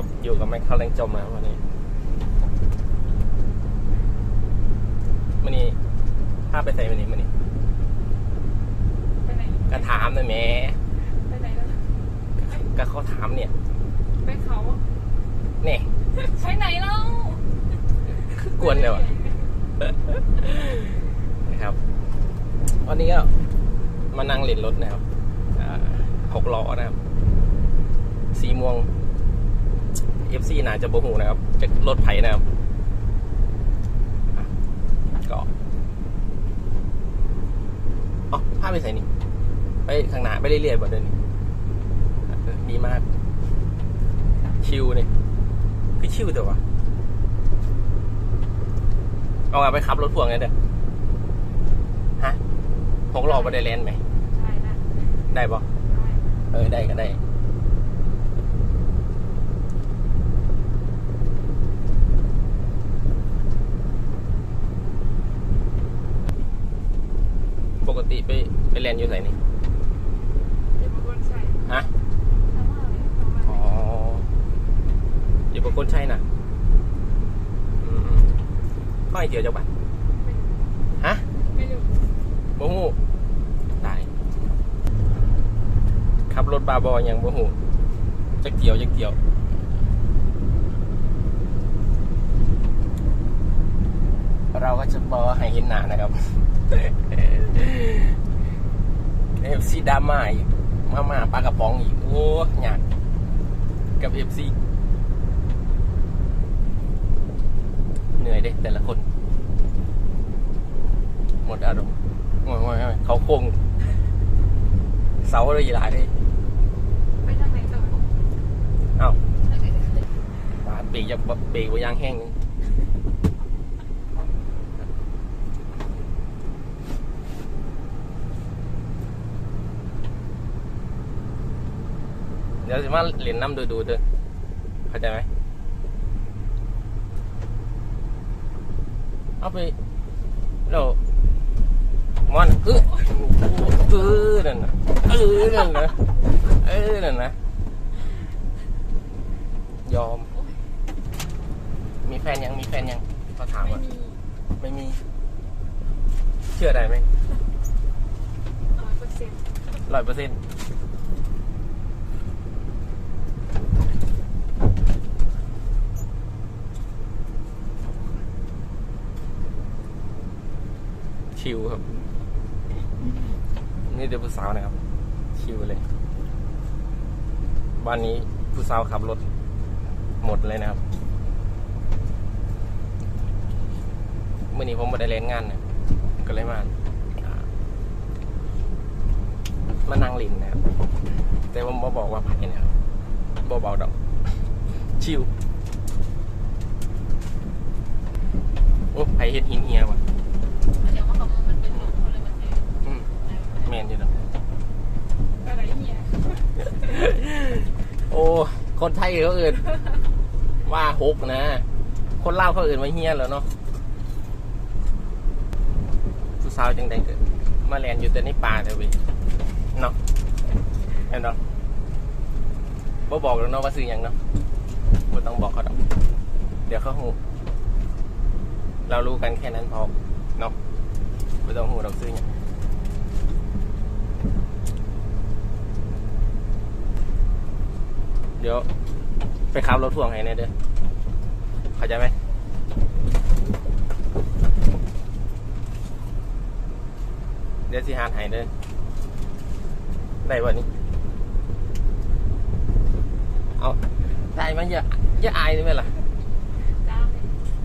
ครับ อยู่กับแม็กเขาแรงจมนะครับวันนี้มันนี้ภาพไปใส่มันนี้มันนี้ไปไหนกระถามนะแหม่ไปไหนแล้วก็เขาถามเนี่ยไปเขาเนี่ยไปไหนเล่ากวนเลยวะนะครับ วันนี้ก็มานั่งเล่นรถนะครับอ่าหกล้อนะครับ สีม่วง FC น่าจะโบหูนะครับจะรถไถนะครับอะก็อ๋อภาพไปใส่นี่ไปข้างหน้าไปเรื่อยๆบ่เดินนี่เออดีมาก ชิวนี่คือชิวแต่ว่าเอาอะไปขับรถพ่วงไงเด้อฮะหกล้อไปได้แลนด์ไหมใช่นะได้ปะได้เออ ได้ก็ได้ ปก ติไปไปแลนด์อยู่ไหนนี่เดี๋ยวมาบนใส่ฮะทำอะไรทำอะไรอ๋ออยู่กับคนใช่น่ะอืมก็ไอเดียวจังบัดฮะไม่รู้โมหูตายขับรถบาบออย่างโมหูจักเกี่ยวจักเกี่ยวเราก็จะบอให้เห็นหนานะครับ เอฟซีดราม่าอีกมาม่าปลากระป๋องอีก โอ้หยากกับเอฟซีเหนื่อยเด้แต่ละคน หมดอารมณ์โอ้ยโอ้ยโอ้ยเขาคง เสาเลยหลายเลยไปทางไหนต่อเอ้าบาดเบรกจะเบรกว่ายางแห้งนึง เดี๋ยวสิมาเหรียญน้ำดูดูๆเถอะเข้าใจไหมเอาไปเรามอนเออเออนั่นนะเออนั่นนะเออนั่นนะยอม มีแฟนยังมีแฟนยังเขาถามไม่ว่ามีไม่มี เชื่อได้ไหมร้อยเปอร์เซ็นต์ร้อยเปอร์เซ็นต์ ชิวครับ นี่เดี๋ยวผู้สาวนะครับ ชิวเลยวันนี้ผู้สาวขับรถ หมดเลยนะครับเมื่อนี้ผมมาได้เล่นงานนี่ยก็เลยมามานั่งลินนะครับ แต่ผมบอบอกว่าไผ่นะครับบอบอกดอก ชิวโอ้ไผ่เฮ็ดหินเฮียว่ะ แมนอยู่เนาะอะไรเนี่ยโอ้คนไทยเขาเอื่นว่าฮกนะ คนเล่าวเขาเอื่นว่าเฮียแล้วเนาะผู้สาวจังใดเกิดมาแลนอยู่แต่ในป่าเถอเว้ยเนาะเห็นเนาะบ่บอกแล้วเนาะว่าซื้อหยังเนาะบ่ต้องบอกเขาดอกเดี๋ยวเขาหูเรารู้กันแค่นั้นพอเนาะบ่ต้องหูดอกซื้อหยัง ดี๋ยวไปขับรถพ่วงให้แน่เด้อเข้าใจไหมเดี๋ยวสิหาให้เด้อได้บ่นี้เอาได้ไหมอย่าอย่าอายได้ไหมล่ะ ได้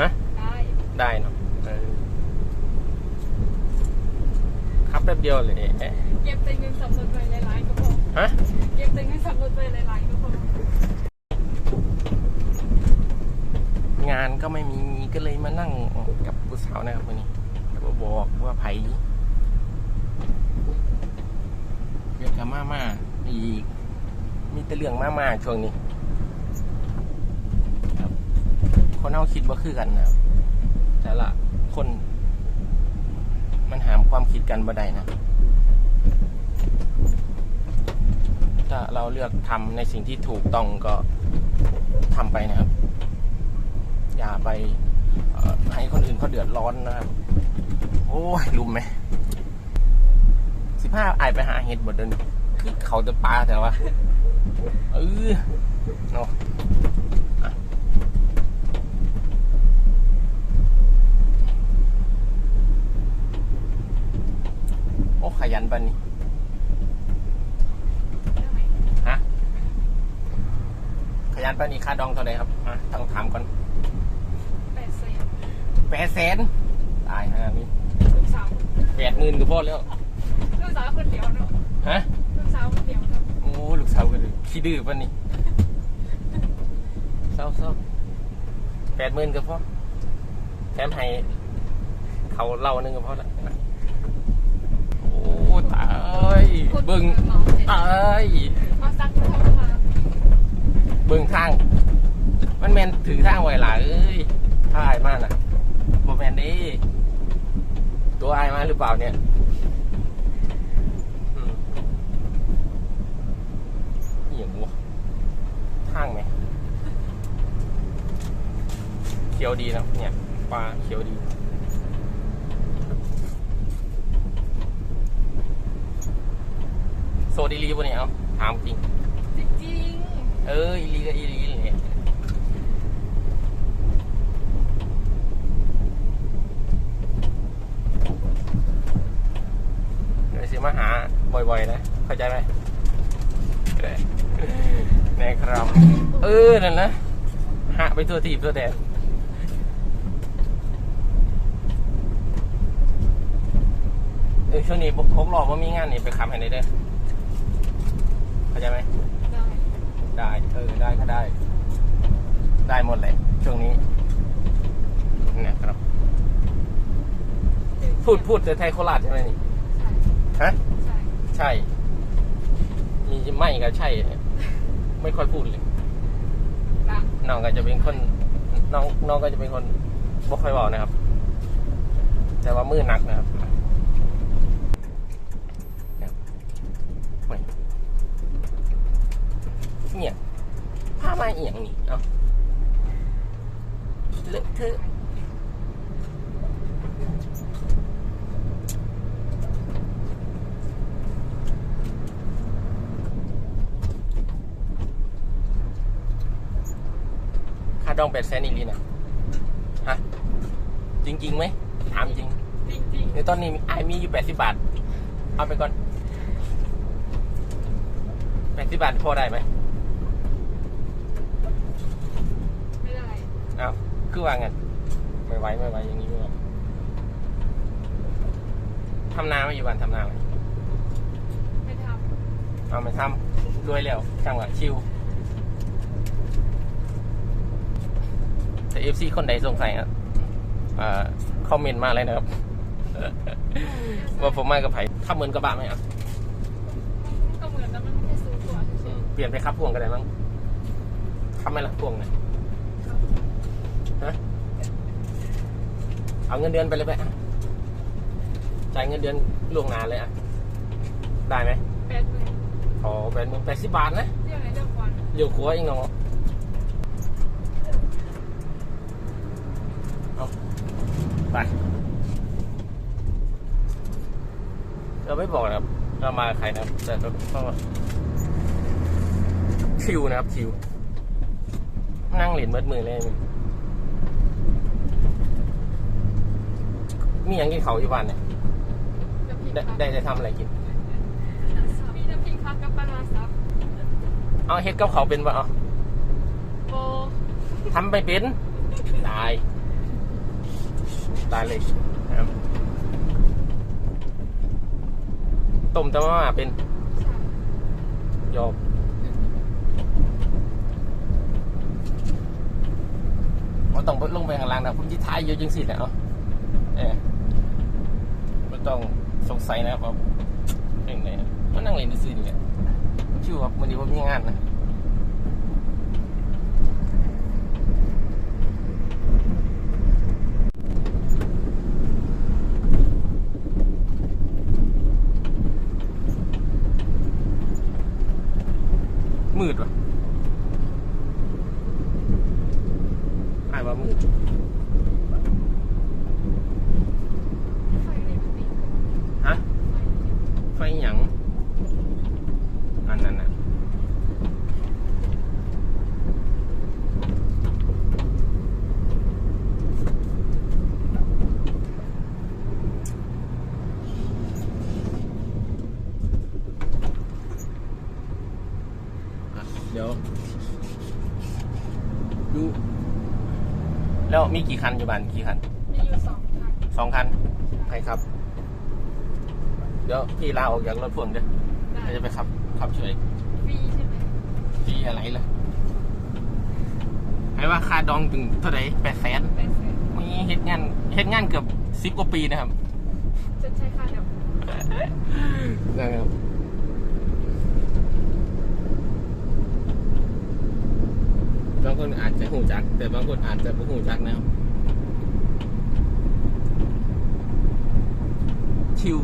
ฮะ ได้ได้เนาะเออขับแป๊บเดียวเลยเอ๊ะเก็บแต่เงินสำรวจไปหลายๆก็พอ ฮะเก็บแต่เงินสำรวจไปหลายๆก็พองานก็ไม่มีก็เลยมานั่งกับผู้สาวนะครับวันนี้แล้วก็บอกว่าไผเรียกกับมาม่าอีกมีแต่เรื่องมาม่าช่วงนี้ครับคนเอาคิดว่าคือกันนะครับแต่ละคน มันหามความคิดกันบ่ได้นะ ถ้าเราเลือกทำในสิ่งที่ถูกต้องก็ทำไปนะครับ อย่าไปให้คนอื่นเขาเดือดร้อนนะครับ โอ้ยลุมไหมสิบห้าอายไปหาเห็ดหมดเดินคือเขาจะปลาแต่ว่าเออเนาะอะโอ้ขยันปันนี่ เรื่องไหน ฮะ ขยันปันนี่ค่าดองเท่าไหร่ครับอะต้องถามก่อน แปดเศษ แปดแสนตายฮะนี่ ลูกสาว แปดหมื่นก็พอแล้ว ลูกสาวคนเดียวเนาะ ฮะ ลูกสาวคนเดียวเนาะโอ้ลูกสาวกันเลยขี้ดื้อปันนี่เศร้าเศร้าแปดหมื่นก็พอแถมให้เขาเล่านึงก็พอละโอ้ตายเบิ่งตายมาซักทองมาเบิ่งทาง มันแมนถือทางไว้หล่ะเอ้ยถ้าอายมากน่ะบ่แมนเดีตัวอายมาหรือเปล่าเนี่ยอืมอหย่างวะทางไหมเขียวดีนะเนี่ยปลาเขียวดีโซดีรีป่ะเนี่ยเอาถามจริง จริง เอออีลีก็อีลีเลยเดี๋ยวสิมาหาบ่อยๆนะ เข้าใจไหมได้นะครับ เออ นั่นนะหาไปตัวทีบตัวแดน ออช่วงนี้พกหลอกว่ามีงานนี่ไปคำให้ได้เด้อเข้าใจไหมได้เออได้ก็ได้ ได้หมดเลยช่วงนี้เนี่ยครับ พูดพูดแต่ไทยโคราชใช่ไหมนี่ฮะใช่ มีไม่ก็ใช่ ไม่ค่อยพูดเลยน้องก็จะเป็นคนน้องน้องก็จะเป็นคนบ่ค่อยบอกนะครับ แต่ว่ามือหนักนะครับเนี่ยไม่เนี่ย ผ้าไม้เอียงนี่เอาเลอะเทอะค่าดองแปดแสนอีลีนะฮะ จริงๆไหมถามจริงจริงในตอนนี้ไอมีอยู่แปดสิบบาท เอาไปก่อนแปดสิบบาทพอได้ไหมได้ อ้าว คือว่างั้นไม่ไหวไม่ไหวอย่างนี้ไม่ไหวทำนาไหมอยู่บ้านทำนาไหมไม่ทเอาไม่ทำรวยแล้วช่างว่าชิวแต่เอฟซีคนใดสงสัยอะอ่าคอมเมนต์มาเลยนะครับำว่าผมมากับไผ่ขับเหมือนกระบะไหมอะก็เหมือนแต่มันไม่ได้สูงกว่าอืมเปลี่ยนไปขับพ่วงก็ได้มั้งขับไหมล่ะพ่วงเนี่ยฮะ เอาเงินเดือนไปเลยไปอะจ่ายเงินเดือนล่วงหน้าเลยอะ ได้ไหมแปดหมื่นขอเป็นมึงแปดสิบบาทนะเรื่องไหนเรื่องวันเดี๋ยวขัวเองเนาะเอาไปเราไม่บอกนะครับ เรามากับใครนะครับแต่ก็ก็ชิวนะครับชิว นั่งเหรียญเบิดมือเลย มึงมีอย่างกินเขาอยู่บ้านเนี่ยจะพิงได้พักได้ได้ทำอะไรกิน มีน้ำพริกพักกับปลาร้าซับเอาเฮ็ดกับเขาวเป็นปะเอาโบทำไปเป็นตายตายเลยนะครับต้มแต่ว่าเป็นใช่ยอมมันต้องลงไปข้างล่างนะผมที่ท้ายเยอะจังสิแหละเนาะเออไม่ ต้องสงสัยนะครับว่าเป็นไงมันนั่งเล่นซื่อๆนี่แหละชิวครับวันนี้ผมมีงานนะมืดว่ะว่ามืด ไฟเลยมันติด ฮะ ไฟหยังอันนั้นน่ะอะ เดี๋ยวดูแล้วมีกี่คันอยู่บ้านกี่คันมีอยู่สองคันสองคันใครครับ เดี๋ยวพี่ลาออกจากรถพ่วงเด้อได้เราจะไปขับขับช่วยฟรีใช่ไหมพี่อะไรล่ะให้ว่าค่าดองถึงเท่าไหร่แปดแสนแปดแสนมีเฮ็ดงานเฮ็ดงานเกือบสิบกว่าปีนะครับจะใช้ค่าเดียวนะครับบาง คนอาจจะหูจัก แต่บางคนอาจจะไม่หูจักนะครับชิว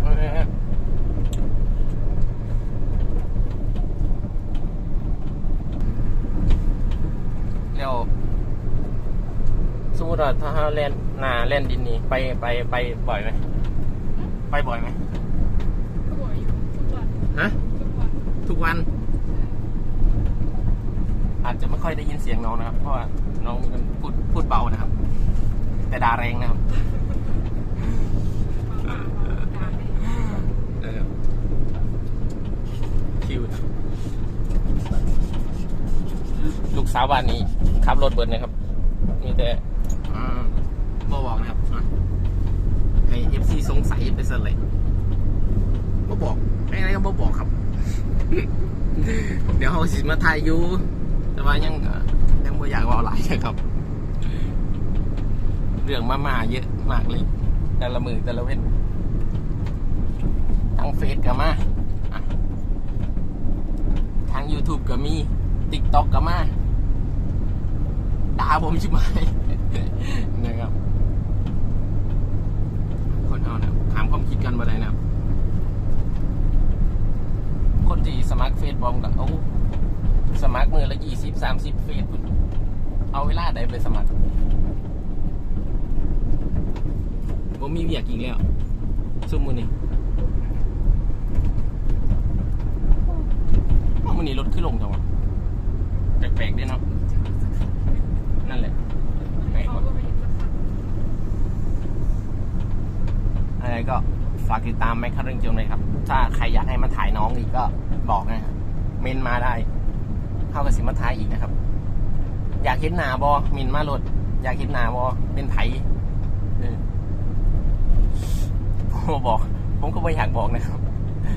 เอาเลยฮะแล้วสมมติว่าถ้าเราเล่นหนาเล่นดินนี้ไปไปไปบ่อยไหม ไปบ่อยไหมก็บ่อยอยู่ทุกวันฮะ ทุกวันทุกวัน อาจจะไม่ค่อยได้ยินเสียงน้องนะครับ เพราะว่าน้องมันพูดพูดเบานะครับ แต่ด่าแรงนะครับมามามาด่าไม่เออคิวนะลูกสาวบ้านนี้ขับรถเบิร์นะครับ มีแต่อ่าบอบอกนะครับอะไอ เอฟซีสงสัยไปซะเลยบอบอกอะไรก็บอบอกครับ เดี๋ยวเขาสิมาถ่ายอยู่แต่ว่ายังยังไม่อยากเว่าหลายนะครับ เรื่องมามาเยอะมากเลย แต่ละมือแต่ละเว้นทางเฟซก็มาทาง YouTube ก็มี TikTok ก็มาด่าผมช่ไหมนะครับ เอานะถามความคิดกันมาได้นะครับ คนที่สมัครเฟซบอมกับเอาสมัครมือละยี่สิบสามสิบเฟซเอาเวลาใดไปสมัครผมมีเวียกอีกแล้วซุมมือนี่มันนี้รถขึ้นลงจังวะแปลกๆด้วยเนาะนั่นแหละแปลก เขา ว่ะ ก็ไม่เห็นสักคัน อะไรก็ฝากติดตามแมคคาเรื่องเจียวเลยครับ ถ้าใครอยากให้มาถ่ายน้องอีกก็บอกนะครับเมนมาได้ เข้ากับสิมาถ่ายอีกนะครับ อยากเห็นหนาบอมินมาหลด อยากเห็นหนาบอเป็นไผเออผมบอก ผมก็ไม่อยากบอกนะครับ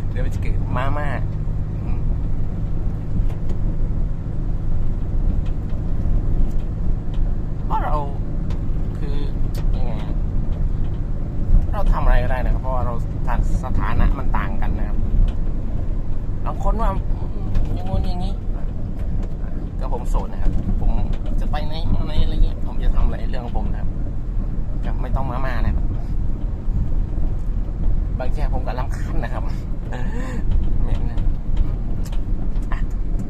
เดี๋ยวมันจะเกิดมาม่าเพราะเราคือยังไงอะ เราทำอะไรก็ได้นะครับ เพราะว่าเราสถานะมันต่างกันนะครับบางคนว่าอย่างงู้นอย่างนี้ก็ผมโสดนะครับ ผมจะไปไหนมาไหนอะไรเงี้ยผมจะทำอะไรเรื่องของผมนะครับไม่ต้องมามานะครับบางทีผมก็ลำคันนะครับเหม็นนะ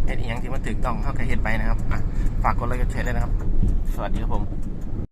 เฮ็ดอีย่างที่มันถึกต้องเข้ากับเฮ็ดไปนะครับอะฝากกดไลค์กดแชร์ด้วยนะครับ สวัสดีครับผม